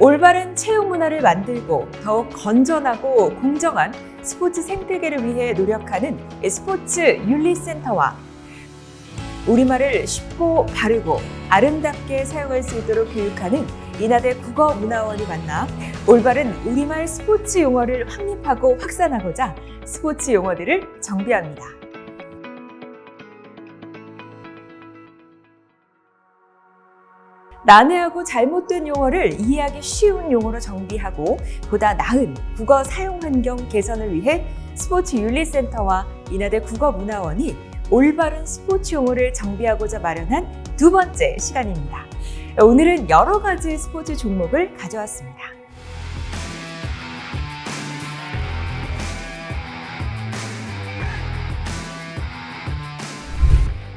올바른 체육 문화를 만들고 더욱 건전하고 공정한 스포츠 생태계를 위해 노력하는 스포츠 윤리센터와 우리말을 쉽고 바르고 아름답게 사용할 수 있도록 교육하는 인하대 국어문화원이 만나 올바른 우리말 스포츠 용어를 확립하고 확산하고자 스포츠 용어들을 정비합니다. 난해하고 잘못된 용어를 이해하기 쉬운 용어로 정비하고 보다 나은 국어 사용 환경 개선을 위해 스포츠 윤리센터와 인하대 국어문화원이 올바른 스포츠 용어를 정비하고자 마련한 두 번째 시간입니다. 오늘은 여러 가지 스포츠 종목을 가져왔습니다.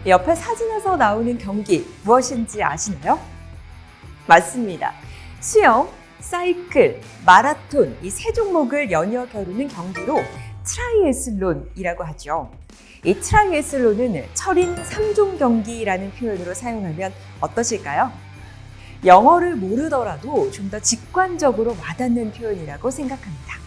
옆에 사진에서 나오는 경기 무엇인지 아시나요? 맞습니다. 수영, 사이클, 마라톤 이 세 종목을 연이어 겨루는 경기로 트라이애슬론이라고 하죠. 이 트라이애슬론은 철인 3종 경기라는 표현으로 사용하면 어떠실까요? 영어를 모르더라도 좀 더 직관적으로 와닿는 표현이라고 생각합니다.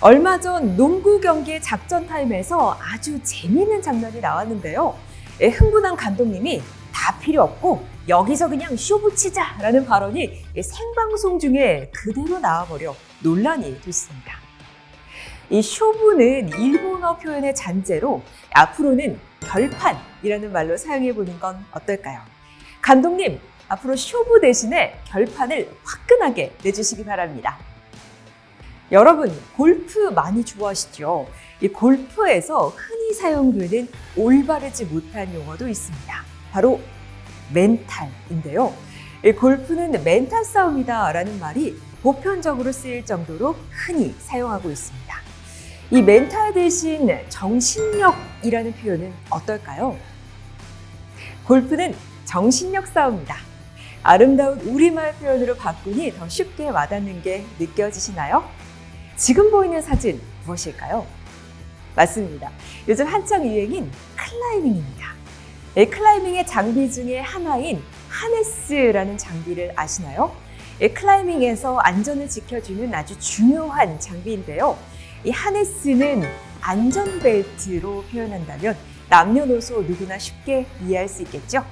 얼마 전 농구 경기 작전 타임에서 아주 재미있는 장면이 나왔는데요. 예, 흥분한 감독님이 다 필요 없고 여기서 그냥 쇼 붙이자 라는 발언이 이 생방송 중에 그대로 나와버려 논란이 됐습니다. 이 쇼부는 일본어 표현의 잔재로 앞으로는 결판이라는 말로 사용해 보는 건 어떨까요? 감독님, 앞으로 쇼부 대신에 결판을 화끈하게 내주시기 바랍니다. 여러분, 골프 많이 좋아하시죠? 이 골프에서 흔히 사용되는 올바르지 못한 용어도 있습니다. 바로 멘탈인데요. 이 골프는 멘탈 싸움이다 라는 말이 보편적으로 쓰일 정도로 흔히 사용하고 있습니다. 이 멘탈 대신 정신력이라는 표현은 어떨까요? 골프는 정신력 싸움이다. 아름다운 우리말 표현으로 바꾸니 더 쉽게 와닿는 게 느껴지시나요? 지금 보이는 사진 무엇일까요? 맞습니다. 요즘 한창 유행인 클라이밍입니다. 이 클라이밍의 장비 중에 하나인 하네스라는 장비를 아시나요? 이 클라이밍에서 안전을 지켜주는 아주 중요한 장비인데요. 이 하네스는 안전벨트로 표현한다면 남녀노소 누구나 쉽게 이해할 수 있겠죠?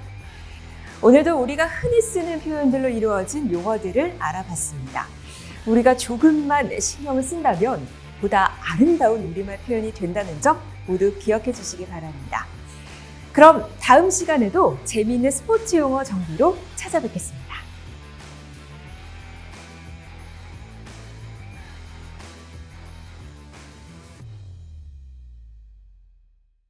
오늘도 우리가 흔히 쓰는 표현들로 이루어진 용어들을 알아봤습니다. 우리가 조금만 신경을 쓴다면 보다 아름다운 우리말 표현이 된다는 점 모두 기억해 주시기 바랍니다. 그럼 다음 시간에도 재미있는 스포츠 용어 정비로 찾아뵙겠습니다.